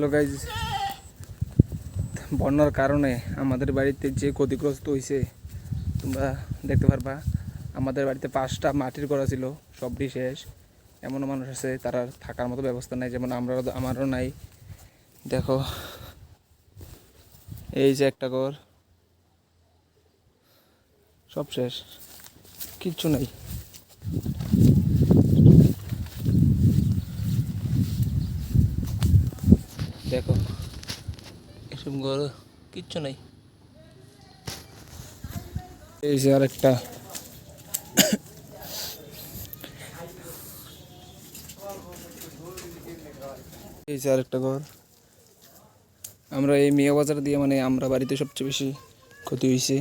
Hello guys বন্যার কারণে আমাদের বাড়িতে যে ক্ষতিগ্রস্ত হয়েছে তোমরা দেখতে পারবা, আমাদের বাড়িতে পাঁচটা মাটির করা ছিল সবটি শেষ। এমনও মানুষ আছে, তারা থাকার মতো ব্যবস্থা নাই, যেমন আমরা, আমারও নাই। দেখো, এই যে একটা ঘর, সব শেষ, কিচ্ছু নাই। দেখো, এসব ঘর কিচ্ছু নাই। এই যে আরেকটা। এই যে আরেকটা ঘর। আমরা এই মিয়া বাজার দিয়ে মানে আমরা বাড়িতে সবচেয়ে বেশি ক্ষতি হয়েছে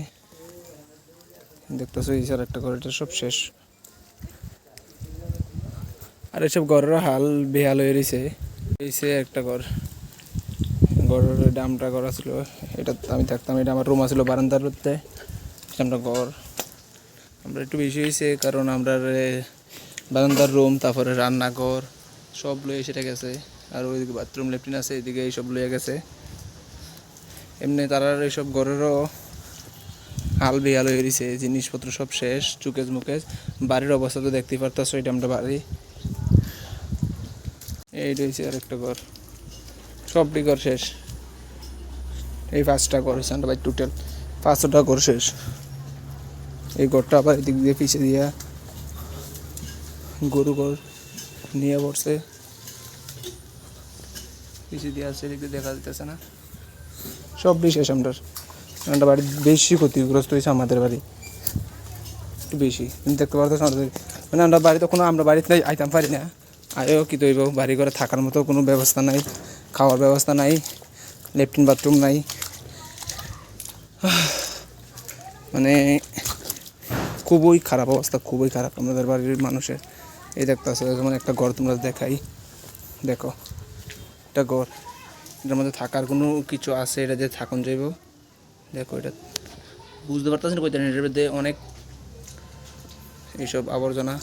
দেখতেছো এই যে আরেকটা ঘর, এটা সব শেষ। আর এসব ঘরের হাল বেহাল হয়ে রয়েছে এই একটা ঘর। ঘরের ডামটা করা ছিল এটা আমি থাকতাম, এটা আমার রুম আছিল বারান্দার এটা আমরা ঘর। আমরা একটু বেশি হয়েছে কারণ আমরা বারান্দার রুম তারপরে রান্নাঘর, সব লয়ে সেটা গেছে। আর ওইদিকে বাথরুম লেট্রিন আছে, এদিকে এইসব লয়ে গেছে। এমনি তারা এইসব ঘরেরও হাল বেহাল হয়ে গেছে, জিনিসপত্র সব শেষ, চুকেজ মুকেজ। বাড়ির অবস্থা তো দেখতেই পারতাছো এটা আমরা বাড়ি। এই রয়েছে আরেকটা ঘর। সবটি ঘর শেষ। এই পাঁচটা ঘর হয়েছে আমরা ভাই টোটাল পাঁচটা ঘর শেষ। এই ঘরটা আবার এদিক দিয়ে পিছিয়ে দিয়া গরু ঘর নিয়ে পড়ছে। পিছিয়ে দিয়ে আছে, এদিক দেখা যেতেছে না। সবটি শেষ আমরা আমরা বাড়ি বেশি ক্ষতিগ্রস্ত হয়েছে আমাদের বাড়ি। একটু বেশি। তুমি দেখতে পারতেছ আমাদের মানে আমরা বাড়িতে কোনো আমরা বাড়িতে আইতাম পারি না। আয়ও কি তৈব বাড়ি ঘরে থাকার মতো কোনো ব্যবস্থা নাই, খাওয়ার ব্যবস্থা নাই, লেট্রিন বাথরুম নাই। মানে খুবই খারাপ অবস্থা, খুবই খারাপ। আমাদের বাড়ির মানুষের, এই দেখতে আসলে যেমন একটা ঘর তোমরা দেখাই। দেখো, একটা ঘর। এটার মধ্যে থাকার কোনো কিছু আছে? এটা দিয়ে থাকুন যাইব দেখো, এটা বুঝতে পারতেছি না, এটার মধ্যে অনেক এইসব আবর্জনা